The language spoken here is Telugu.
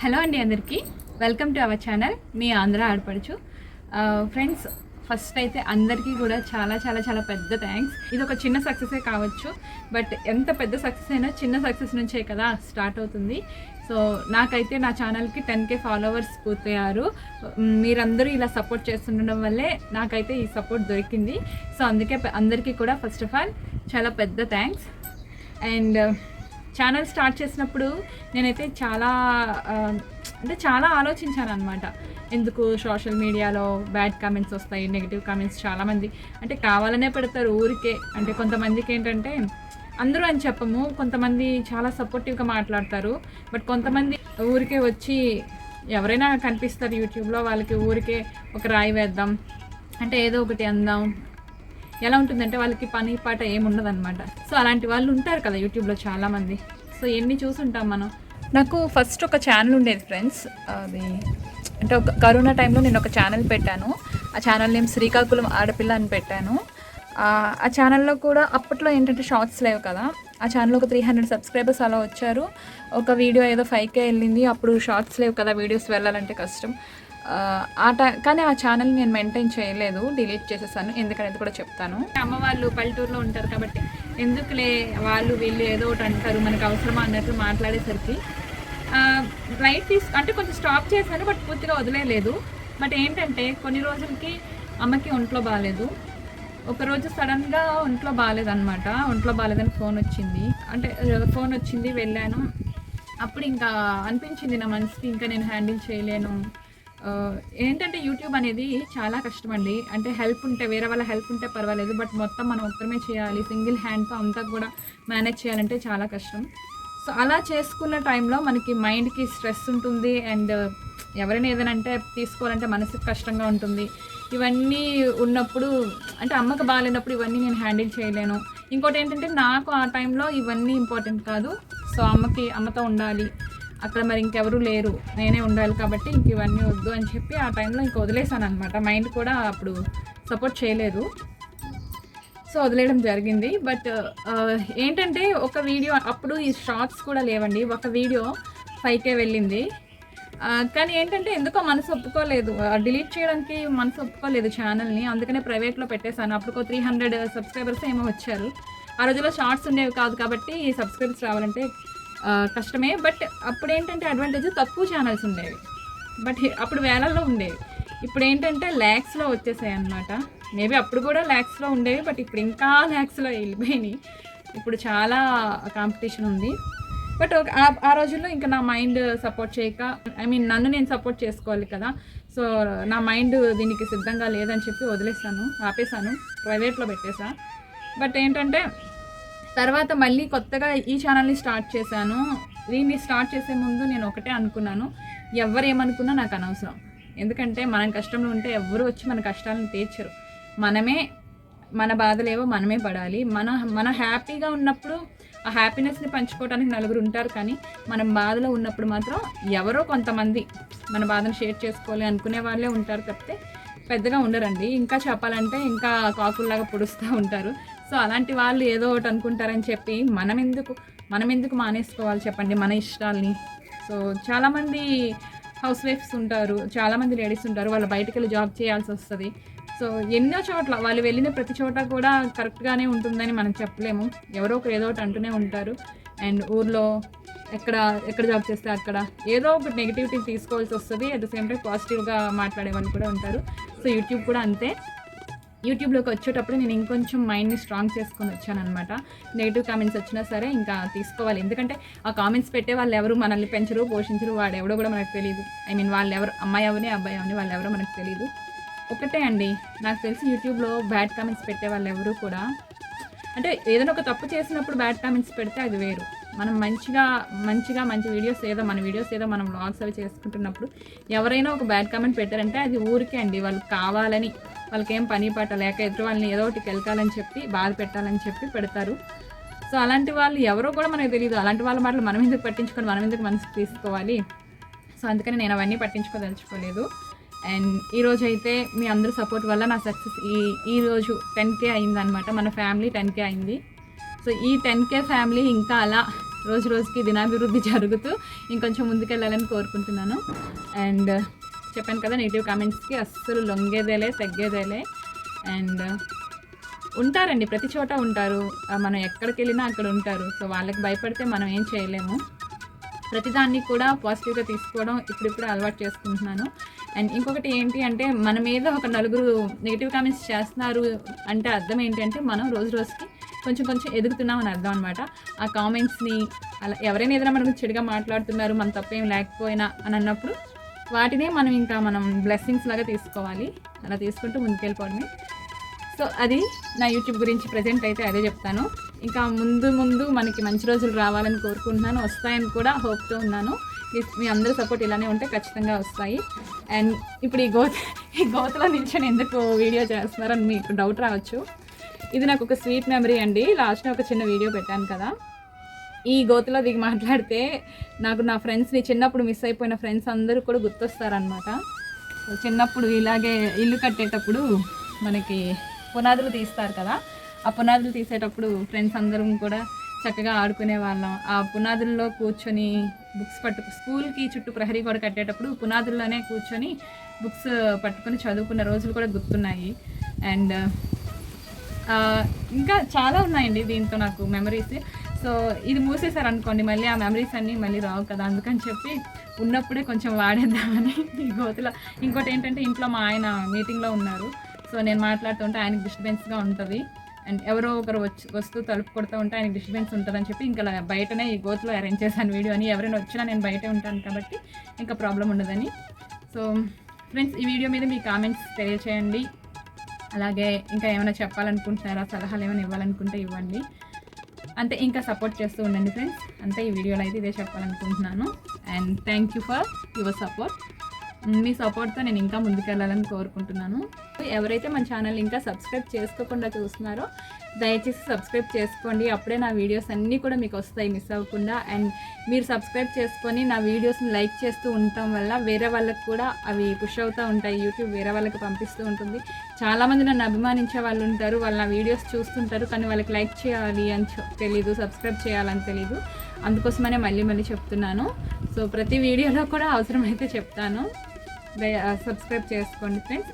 హలో అండి అందరికీ. వెల్కమ్ టు అవర్ ఛానల్ మీ ఆంధ్ర ఆడపడుచు. ఫ్రెండ్స్ ఫస్ట్ అయితే అందరికీ కూడా చాలా చాలా చాలా పెద్ద థ్యాంక్స్ ఇది ఒక చిన్న సక్సెసే కావచ్చు బట్ ఎంత పెద్ద సక్సెస్ అయినా చిన్న సక్సెస్ నుంచే కదా స్టార్ట్ అవుతుంది. సో నాకైతే నా ఛానల్కి టెన్ కే ఫాలోవర్స్ పూర్తయ్యారు. మీరందరూ ఇలా సపోర్ట్ చేస్తుండడం వల్లే నాకైతే ఈ సపోర్ట్ దొరికింది. సో అందుకే అందరికీ కూడా ఫస్ట్ ఆఫ్ ఆల్ చాలా పెద్ద థ్యాంక్స్ అండ్ ఛానల్ స్టార్ట్ చేసినప్పుడు నేనైతే చాలా అంటే చాలా ఆలోచించాను అనమాట ఎందుకు సోషల్ మీడియాలో బ్యాడ్ కామెంట్స్ వస్తాయి నెగిటివ్ కామెంట్స్ చాలామంది అంటే కావాలనే పెడతారు ఊరికే. అంటే కొంతమందికి ఏంటంటే అందరూ అని చెప్పము కొంతమంది చాలా సపోర్టివ్గా మాట్లాడతారు. బట్ కొంతమంది ఊరికే వచ్చి ఎవరైనా కనిపిస్తారు యూట్యూబ్లో వాళ్ళకి ఊరికే ఒక రాయి వేద్దాం అంటే ఏదో ఒకటి అందాం ఎలా ఉంటుందంటే వాళ్ళకి పని పాట ఏముండదు అనమాట సో అలాంటి వాళ్ళు ఉంటారు కదా యూట్యూబ్లో చాలామంది. సో ఎన్ని చూసుంటాం మనం? నాకు ఫస్ట్ ఒక ఛానల్ ఉండేది ఫ్రెండ్స్. అది అంటే ఒక కరోనా టైంలో నేను ఒక ఛానల్ పెట్టాను. ఆ ఛానల్ నేమ్ శ్రీకాకుళం ఆడపిల్ల అని పెట్టాను. ఆ ఆ ఛానల్లో కూడా అప్పట్లో ఏంటంటే షార్ట్స్ లేవు కదా. ఆ ఛానల్ ఒక త్రీ హండ్రెడ్ సబ్స్క్రైబర్స్ అలా వచ్చారు. ఒక వీడియో ఏదో ఫైవ్కే వెళ్ళింది. అప్పుడు షార్ట్స్ లేవు కదా వీడియోస్ వెళ్ళాలంటే కష్టం. ఆ, టై కానీ ఆ ఛానల్ నేను మెయింటైన్ చేయలేదు డిలీట్ చేసేసాను ఎందుకనేది కూడా చెప్తాను. అమ్మ వాళ్ళు పల్లెటూరులో ఉంటారు కాబట్టి ఎందుకులే వాళ్ళు వీళ్ళు ఏదో ఒకటి అంటారు మనకు అవసరమా అన్నట్లు మాట్లాడేసరికి రైట్ తీసు అంటే కొంచెం స్టాప్ చేశాను బట్ పూర్తిగా వదిలేయలేదు బట్ ఏంటంటే కొన్ని రోజులకి అమ్మకి ఒంట్లో బాగాలేదు ఒకరోజు సడన్గా ఒంట్లో బాగాలేదనమాట ఒంట్లో బాగాలేదని ఫోన్ వచ్చింది. అంటే ఫోన్ వచ్చింది వెళ్ళాను. అప్పుడు ఇంకా అనిపించింది నా మనసుకి ఇంకా నేను హ్యాండిల్ చేయలేను. ఏంటంటే యూట్యూబ్ అనేది చాలా కష్టం అండి అంటే హెల్ప్ ఉంటే వేరే వాళ్ళ హెల్ప్ ఉంటే పర్వాలేదు బట్ మొత్తం మనం ఒక్కరమే చేయాలి. సింగిల్ హ్యాండ్తో అంతా కూడా మేనేజ్ చేయాలంటే చాలా కష్టం. సో అలా చేసుకున్న టైంలో మనకి మైండ్కి స్ట్రెస్ ఉంటుంది అండ్ uh, ఎవరైనా ఏదైనా అంటే తీసుకోవాలంటే మనసుకి కష్టంగా ఉంటుంది. ఇవన్నీ ఉన్నప్పుడు అంటే అమ్మకి బాగాలేనప్పుడు ఇవన్నీ నేను హ్యాండిల్ చేయలేను. ఇంకోటి ఏంటంటే నాకు ఆ టైంలో ఇవన్నీ ఇంపార్టెంట్ కాదు. సో అమ్మకి అమ్మతో ఉండాలి. అక్కడ మరి ఇంకెవరూ లేరు. నేనే ఉండాలి కాబట్టి ఇంక ఇవన్నీ వద్దు అని చెప్పి ఆ టైంలో ఇంక వదిలేసాను అనమాట మైండ్ కూడా అప్పుడు సపోర్ట్ చేయలేదు. సో వదిలేయడం జరిగింది. బట్ ఏంటంటే ఒక వీడియో అప్పుడు ఈ షార్ట్స్ కూడా లేవండి. ఒక వీడియో ఫైవ్కే వెళ్ళింది. కానీ ఏంటంటే ఎందుకో మనసు ఒప్పుకోలేదు. డిలీట్ చేయడానికి మనసు ఒప్పుకోలేదు ఛానల్ని. అందుకనే ప్రైవేట్లో పెట్టేశాను. అప్పుడు త్రీ హండ్రెడ్ సబ్స్క్రైబర్స్ ఏమో వచ్చారు. ఆ రోజుల్లో షార్ట్స్ ఉండేవి కాదు కాబట్టి సబ్స్క్రైబర్స్ రావాలంటే కష్టమే బట్ అప్పుడు ఏంటంటే అడ్వాంటేజ్ తక్కువ ఛానల్స్ ఉండేవి. బట్ అప్పుడు వేలల్లో ఉండేవి. ఇప్పుడు ఏంటంటే ల్యాక్స్లో వచ్చేసాయి అనమాట మేబీ అప్పుడు కూడా ల్యాక్స్లో ఉండేవి బట్ ఇప్పుడు ఇంకా ల్యాక్స్లో వెళ్ళిపోయినాయి. ఇప్పుడు చాలా కాంపిటీషన్ ఉంది. బట్ ఆ- ఆ రోజుల్లో ఇంకా నా మైండ్ సపోర్ట్ చేయక ఐ మీన్ నన్ను నేను సపోర్ట్ చేసుకోవాలి కదా. సో నా మైండ్ దీనికి సిద్ధంగా లేదని చెప్పి వదిలేసాను ఆపేసాను ప్రైవేట్లో పెట్టేసా బట్ ఏంటంటే తర్వాత మళ్ళీ కొత్తగా ఈ ఛానల్ని స్టార్ట్ చేశాను. దీన్ని స్టార్ట్ చేసే ముందు నేను ఒకటే అనుకున్నాను. ఎవరు ఏమనుకున్నా నాకు అనవసరం. ఎందుకంటే మనం కష్టంలో ఉంటే ఎవరు వచ్చి మన కష్టాలను తీర్చరు. మనమే మన బాధలేవో మనమే పడాలి. మన మన హ్యాపీగా ఉన్నప్పుడు ఆ హ్యాపీనెస్ని పంచుకోవడానికి నలుగురు ఉంటారు కానీ మనం బాధలో ఉన్నప్పుడు మాత్రం ఎవరో కొంతమంది మన బాధను షేర్ చేసుకోవాలి అనుకునే వాళ్ళే ఉంటారు తప్పితే పెద్దగా ఉండరండి. ఇంకా చెప్పాలంటే ఇంకా కాకుల్లాగా పొడుస్తూ ఉంటారు. సో అలాంటి వాళ్ళు ఏదో ఒకటి అనుకుంటారని చెప్పి మనం ఎందుకు మనం ఎందుకు మానేసుకోవాలి చెప్పండి మన ఇష్టాల్ని. సో చాలామంది హౌస్ వైఫ్స్ ఉంటారు చాలామంది లేడీస్ ఉంటారు వాళ్ళు బయటకు వెళ్ళి జాబ్ చేయాల్సి వస్తుంది. సో ఎన్నో చోట్ల వాళ్ళు వెళ్ళిన ప్రతి చోట కూడా కరెక్ట్గానే ఉంటుందని మనం చెప్పలేము. ఎవరో ఒకరు ఏదో ఒకటి అంటూనే ఉంటారు. అండ్ ఊర్లో ఎక్కడ ఎక్కడ జాబ్ చేస్తే అక్కడ ఏదో ఒకటి నెగిటివిటీ తీసుకోవాల్సి వస్తుంది. అట్ ద సేమ్ టైం పాజిటివ్గా మాట్లాడే వాళ్ళు కూడా ఉంటారు. సో యూట్యూబ్ కూడా అంతే. యూట్యూబ్లోకి వచ్చేటప్పుడు నేను ఇంకొంచెం మైండ్ని స్ట్రాంగ్ చేసుకొని వచ్చానమాట నెగిటివ్ కామెంట్స్ వచ్చినా సరే ఇంకా తీసుకోవాలి. ఎందుకంటే ఆ కామెంట్స్ పెట్టే వాళ్ళు ఎవరు మనల్ని పెంచరు పోషించరు వాడు ఎవడో కూడా మనకు తెలియదు ఐ మీన్ వాళ్ళు ఎవరు అమ్మాయి అవని అబ్బాయి అవని వాళ్ళు ఎవరో మనకు తెలియదు ఒకటే అండి. నాకు తెలిసి యూట్యూబ్లో బ్యాడ్ కామెంట్స్ పెట్టే వాళ్ళు ఎవరు కూడా అంటే ఏదైనా ఒక తప్పు చేసినప్పుడు బ్యాడ్ కామెంట్స్ పెడితే అది వేరు. మనం మంచిగా మంచిగా మంచి వీడియోస్ ఏదో మన వీడియోస్ ఏదో మనం వ్లాగ్స్ అవి చేసుకుంటున్నప్పుడు ఎవరైనా ఒక బ్యాడ్ కామెంట్ పెట్టారంటే అది ఊరికే అండి. వాళ్ళు కావాలని వాళ్ళకేం పని పాట లేక ఎదురు వాళ్ళని ఏదో ఒకటి కెలకాలని చెప్పి బాధ పెట్టాలని చెప్పి పెడతారు. సో అలాంటి వాళ్ళు ఎవరో కూడా మనకు తెలియదు అలాంటి వాళ్ళ మాటలు మనం ఎందుకు పట్టించుకొని మనం ఎందుకు మనసుకు తీసుకోవాలి? సో అందుకని నేను అవన్నీ పట్టించుకోదలుచుకోలేదు. అండ్ ఈ అయితే మీ అందరి సపోర్ట్ వల్ల నా సక్సెస్ ఈ ఈరోజు టెన్ కే అయిందనమాట మన ఫ్యామిలీ టెన్ కే అయింది. సో ఈ టెన్ కే ఫ్యామిలీ ఇంకా అలా రోజు రోజుకి దినాభివృద్ధి జరుగుతూ ఇంకొంచెం ముందుకెళ్ళాలని కోరుకుంటున్నాను. అండ్ చెప్పాను కదా నెగిటివ్ కామెంట్స్కి అస్సలు లొంగేదేలే తగ్గేదేలే. అండ్ ఉంటారండి ప్రతి చోట ఉంటారు. మనం ఎక్కడికి వెళ్ళినా అక్కడ ఉంటారు. సో వాళ్ళకి భయపడితే మనం ఏం చేయలేము. ప్రతిదాన్ని కూడా పాజిటివ్గా తీసుకోవడం ఇప్పుడిప్పుడు అలవాటు చేసుకుంటున్నాను. అండ్ ఇంకొకటి ఏంటి అంటే మన మీద ఒక నలుగురు నెగిటివ్ కామెంట్స్ చేస్తున్నారు అంటే అర్థం ఏంటి అంటే మనం రోజు రోజుకి కొంచెం కొంచెం ఎదుగుతున్నాం అని అర్థం అనమాట ఆ కామెంట్స్ని అలా ఎవరైనా ఏదైనా మనకు చెడుగా మాట్లాడుతున్నారు మన తప్పేం లేకపోయినా అని అన్నప్పుడు వాటినే మనం ఇంకా మనం బ్లెస్సింగ్స్ లాగా తీసుకోవాలి. అలా తీసుకుంటూ ముందుకెళ్ళిపోవడమే. సో అది నా యూట్యూబ్ గురించి ప్రజెంట్ అయితే అదే చెప్తాను. ఇంకా ముందు ముందు మనకి మంచి రోజులు రావాలని కోరుకుంటున్నాను. వస్తాయని కూడా హోప్తో ఉన్నాను. మీ- మీ అందరి సపోర్ట్ ఇలానే ఉంటే ఖచ్చితంగా వస్తాయి. అండ్ ఇప్పుడు ఈ గోత ఈ గోతలో నిల్చొని ఎందుకు వీడియో చేస్తున్నారని మీకు డౌట్ రావచ్చు. ఇది నాకు ఒక స్వీట్ మెమరీ అండి. లాస్ట్లో ఒక చిన్న వీడియో పెట్టాను కదా. ఈ గోతులో దిగి మాట్లాడితే నాకు నా ఫ్రెండ్స్ని చిన్నప్పుడు మిస్ అయిపోయిన ఫ్రెండ్స్ అందరూ కూడా గుర్తొస్తారనమాట చిన్నప్పుడు ఇలాగే ఇల్లు కట్టేటప్పుడు మనకి పునాదులు తీస్తారు కదా. ఆ పునాదులు తీసేటప్పుడు ఫ్రెండ్స్ అందరం కూడా చక్కగా ఆడుకునే వాళ్ళం. ఆ పునాదుల్లో కూర్చొని బుక్స్ పట్టుకు స్కూల్కి చుట్టూ ప్రహరీ కూడా కట్టేటప్పుడు పునాదుల్లోనే కూర్చొని బుక్స్ పట్టుకొని చదువుకున్న రోజులు కూడా గుర్తున్నాయి. అండ్ ఇంకా చాలా ఉన్నాయండి దీంతో నాకు మెమరీస్ సో ఇది మూసేశారు అనుకోండి మళ్ళీ ఆ మెమరీస్ అన్నీ మళ్ళీ రావు కదా అందుకని చెప్పి ఉన్నప్పుడే కొంచెం వాడేద్దామని ఈ గోతులో. ఇంకోటి ఏంటంటే ఇంట్లో మా ఆయన మీటింగ్లో ఉన్నారు. సో నేను మాట్లాడుతుంటే ఆయనకి డిస్టర్బెన్స్గా ఉంటుంది. అండ్ ఎవరో ఒకరు వచ్చి వస్తూ తలుపు కొడుతూ ఉంటే ఆయనకి డిస్టర్బెన్స్ ఉంటుందని చెప్పి ఇంకా బయటనే ఈ గోతులో అరేంజ్ చేశాను వీడియో అని. ఎవరైనా వచ్చినా నేను బయటే ఉంటాను కాబట్టి ఇంకా ప్రాబ్లం ఉండదని. సో ఫ్రెండ్స్ ఈ వీడియో మీద మీ కామెంట్స్ తెలియచేయండి. అలాగే ఇంకా ఏమైనా చెప్పాలనుకుంటున్నారా సలహాలు ఏమైనా ఇవ్వాలనుకుంటే ఇవ్వండి. అంతే ఇంకా సపోర్ట్ చేస్తూ ఉండండి ఫ్రెండ్స్ అంతే ఈ వీడియోలో అయితే ఇదే చెప్పాలనుకుంటున్నాను. And thank you for your support మీ సపోర్ట్తో నేను ఇంకా ముందుకెళ్ళాలని కోరుకుంటున్నాను. ఎవరైతే మన ఛానల్ ఇంకా సబ్స్క్రైబ్ చేసుకోకుండా చూస్తున్నారో దయచేసి సబ్స్క్రైబ్ చేసుకోండి. అప్పుడే నా వీడియోస్ అన్నీ కూడా మీకు వస్తాయి మిస్ అవ్వకుండా. అండ్ మీరు సబ్స్క్రైబ్ చేసుకొని నా వీడియోస్ని లైక్ చేస్తూ ఉండటం వల్ల వేరే వాళ్ళకి కూడా అవి పుష్ అవుతూ ఉంటాయి. యూట్యూబ్ వేరే వాళ్ళకి పంపిస్తూ ఉంటుంది. చాలామంది నన్ను అభిమానించే వాళ్ళు ఉంటారు వాళ్ళ నా వీడియోస్ చూస్తుంటారు కానీ వాళ్ళకి లైక్ చేయాలి అని తెలీదు సబ్స్క్రైబ్ చేయాలని తెలీదు. అందుకోసమనే మళ్ళీ మళ్ళీ చెప్తున్నాను. సో ప్రతి వీడియోలో కూడా అవసరమైతే చెప్తాను. సబ్స్క్రైబ్ చేసుకోండి ఫ్రెండ్స్.